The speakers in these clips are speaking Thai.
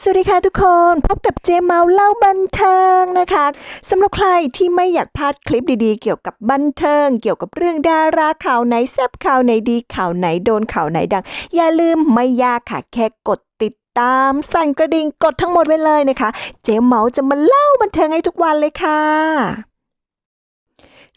สวัสดีค่ะทุกคนพบกับเจมเมาเล่าบันเทิงนะคะสำหรับใครที่ไม่อยากพลาดคลิปดีๆ เกี่ยวกับบันเทิง เกี่ยวกับเรื่องดาราข่าวไหนแซบข่าวไหนดีข่าวไหนโดนข่าวไหนดัง อย่าลืมไม่ยากค่ะแค่กดติดตามสั่นกระดิ่งกดทั้งหมดไว้เลยนะคะ เจมเมาจะมาเล่าบันเทิงให้ทุกวันเลยค่ะ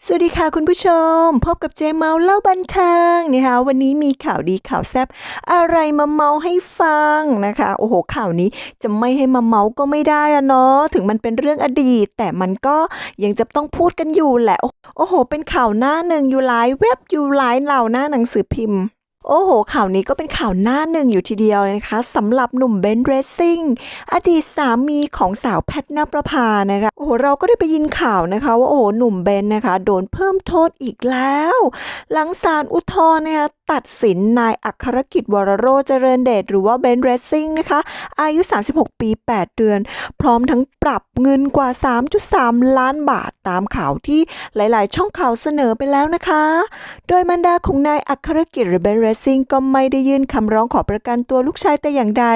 สวัสดีค่ะคุณผู้ชม พบกับเจมเมาเล่าบันเทิงนะคะ วันนี้มีข่าวดีข่าวแซบอะไรมาเมาให้ฟังนะคะ โอ้โห ข่าวนี้จะไม่ให้มาเมาก็ไม่ได้อะเนาะถึงมันเป็นเรื่องอดีต แต่มันก็ยังจะต้องพูดกันอยู่แหละ โอ้โห เป็นข่าวหน้าหนึ่งอยู่หลายเว็บอยู่หลายเหล่าหน้าหนังสือพิมพ์ โอ้โห ข่าวนี้ก็เป็นข่าวหน้าหนึ่งอยู่ทีเดียวนะคะสำหรับหนุ่มเบนเรซซิ่งอดีตสามีของสาวแพทนประภานะคะโอ้โหเราก็ได้ไปยินข่าวนะคะ ว่าโอ้หนุ่มเบนนะคะ โดนเพิ่มโทษอีกแล้ว หลังศาลอุทธรณ์นะคะตัดสินนายอัครกิจวรโรจเจริญเดชหรือว่าเบนเรซซิ่งนะคะ อายุ 36 ปี 8 เดือน พร้อมทั้งปรับเงินกว่า 3.3 ล้านบาทตามข่าวที่หลาย ๆ ช่องข่าวเสนอไปแล้วนะคะ โดยมันดาของนายอัครกิจหรือเบนเรซซิ่งก็ไม่ได้ยื่นคำร้องขอประกันตัวลูกชายแต่อย่างใด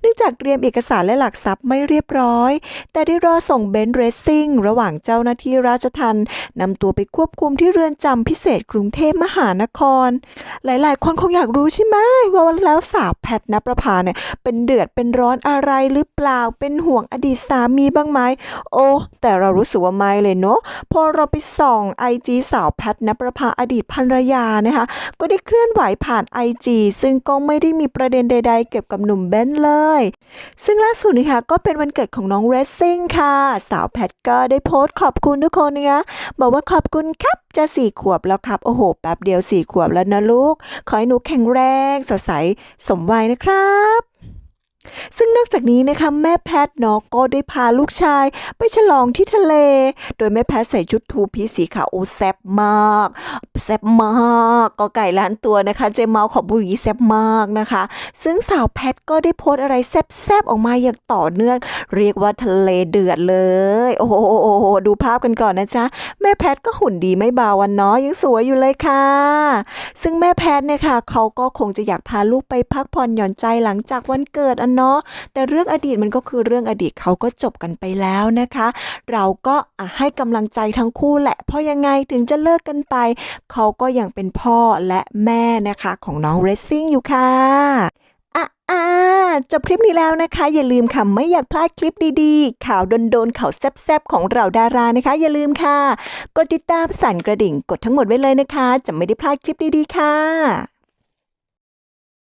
เนื่องจากเตรียมเอกสารและหลักทรัพย์ไม่เรียบร้อย แต่ได้รอส่งเบนเรซซิ่งระหว่างเจ้าหน้าที่ราชทัณฑ์นำตัวไปควบคุมที่เรือนจำพิเศษกรุงเทพมหานครหลลาย ๆ คนคงอยากรู้ใช่ไหมว่าแล้วสาวแพทนประภาเนี่ยเป็นเดือดเป็นร้อนอะไรหรือเปล่าเป็นห่วงอดีตสามีบ้างไหมโอ้แต่เรารู้สึกว่าไม่เลยเนาะพอเราไปส่องไอจีสาวแพทนประภาอดีตภรรยานะคะ ก็ได้เคลื่อนไหวผ่าน IG ซึ่งก็ไม่ได้มีประเด็นใด ๆ เกี่ยวกับหนุ่มเบนเลย ซึ่งล่าสุดนะคะก็เป็นวันเกิดของน้องเรซซิ่งค่ะ สาวแพทก็ได้โพสต์ขอบคุณทุกคนนะคะบอกว่าขอบคุณครับจะสี่ขวบแล้วครับ โอ้โห แป๊บเดียวสี่ขวบแล้วนะลูกขอให้หนูแข็งแรงสดใสสมวัยนะครับ ซึ่งนอกจากนี้นะคะแม่แพทย์เนาะก็ได้พาลูกชายไปฉลองที่ทะเล โดยแม่แพทย์ใส่ชุดทูพีสีขาวโอ้แซ่บมากแซ่บมากก็ไก่ล้านตัวนะคะเจมาขอบุรีแซ่บมากนะคะ ซึ่งสาวแพทย์ก็ได้โพสอะไรแซ่บๆออกมาอย่างต่อเนื่อง เรียกว่าทะเลเดือดเลย โอ้โหดูภาพกันก่อนนะจ๊ะแม่แพทย์ก็หุ่นดีไม่เบาวันเนาะยังสวยอยู่เลยค่ะ ซึ่งแม่แพทย์เนี่ยค่ะเขาก็คงจะอยากพาลูกไปพักผ่อนหย่อนใจหลังจากวันเกิดอันเนาะแต่เรื่องอดีตมันก็คือเรื่องอดีตเขาก็จบกันไปแล้วนะคะ เราก็ให้กำลังใจทั้งคู่แหละ เพราะยังไงถึงจะเลิกกันไป เขาก็ยังเป็นพ่อและแม่นะคะของน้องเรซซิ่งอยู่ค่ะอะอ่าจบคลิปนี้แล้วนะคะ อย่าลืมค่ะไม่อยากพลาดคลิปดีๆ ข่าวโดนๆข่าวแซ่บๆของเราดารานะคะ อย่าลืมค่ะ กดติดตามสั่นกระดิ่งกดทั้งหมดไว้เลยนะคะ จะไม่ได้พลาดคลิปดีๆค่ะ